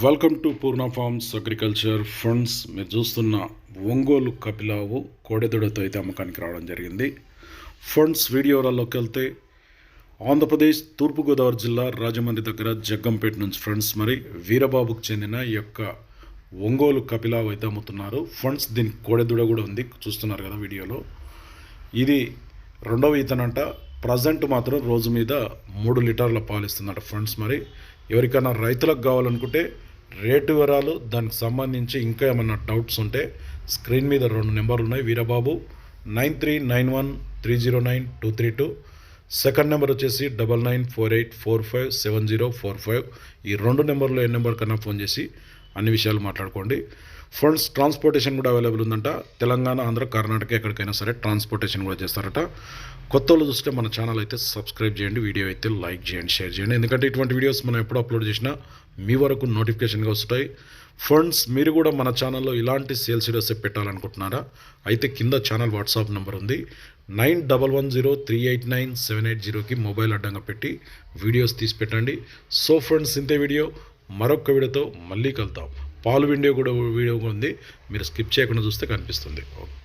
Welcome to Purna farms agriculture funds మీరు చూస్తున్న ఒంగోలు కపిలావు కోడెదొడతో అయితే అమ్మకానికి రావడం జరిగింది. ఫండ్స్ వీడియోలలోకి వెళ్తే ఆంధ్రప్రదేశ్ తూర్పుగోదావరి జిల్లా రాజమండ్రి దగ్గర జగ్గంపేట నుంచి ఫ్రెండ్స్ మరి వీరబాబుకు చెందిన ఈ యొక్క ఒంగోలు కపిలావు అయితే అమ్ముతున్నారు. ఫండ్స్ దీనికి కోడెదుడ కూడా ఉంది. చూస్తున్నారు కదా వీడియోలో. ఇది రెండవ ఈతనంట. ప్రజెంట్ మాత్రం రోజు మీద మూడు లీటర్ల పాలు ఇస్తుందట ఫ్రెండ్స్ మరి. ఎవరికైనా రైతులకు కావాలనుకుంటే రేటు వివరాలు దానికి సంబంధించి ఇంకా ఏమన్నా డౌట్స్ ఉంటే స్క్రీన్ మీద రెండు నెంబర్లు ఉన్నాయి. Veerababu nine three nine one three zero nine two three two. Second number వచ్చేసి double nine four eight four five seven zero four five. ఈ రెండు నెంబర్లో ఏ నెంబర్ కన్నా ఫోన్ చేసి అన్ని విషయాలు మాట్లాడుకోండి. ఫండ్స్ ట్రాన్స్పోర్టేషన్ కూడా అవైలబుల్ ఉందంట. తెలంగాణ ఆంధ్ర కర్ణాటక ఎక్కడికైనా సరే ట్రాన్స్పోర్టేషన్ కూడా చేస్తారట. కొత్త వాళ్ళు చూస్తే మన ఛానల్ అయితే సబ్స్క్రైబ్ చేయండి వీడియో అయితే లైక్ చేయండి షేర్ చేయండి. ఎందుకంటే ఇటువంటి వీడియోస్ మనం ఎప్పుడు అప్లోడ్ చేసినా మీ వరకు నోటిఫికేషన్గా వస్తాయి. ఫండ్స్ మీరు కూడా మన ఛానల్లో ఇలాంటి సేల్స్ వీడియోస్ పెట్టాలనుకుంటున్నారా? అయితే కింద ఛానల్ వాట్సాప్ నెంబర్ ఉంది. Nine double one zero three eight nine seven eight జీరోకి మొబైల్ అడ్డంగా పెట్టి వీడియోస్ తీసి పెట్టండి. సో ఫ్రెండ్స్ ఇంతే వీడియో మరొక వీడియోతో మళ్ళీ కలుద్దాం. పాలు వీడియో కూడా వీడియో ఉంది. మీరు స్కిప్ చేయకుండా చూస్తే కనిపిస్తుంది. ఓకే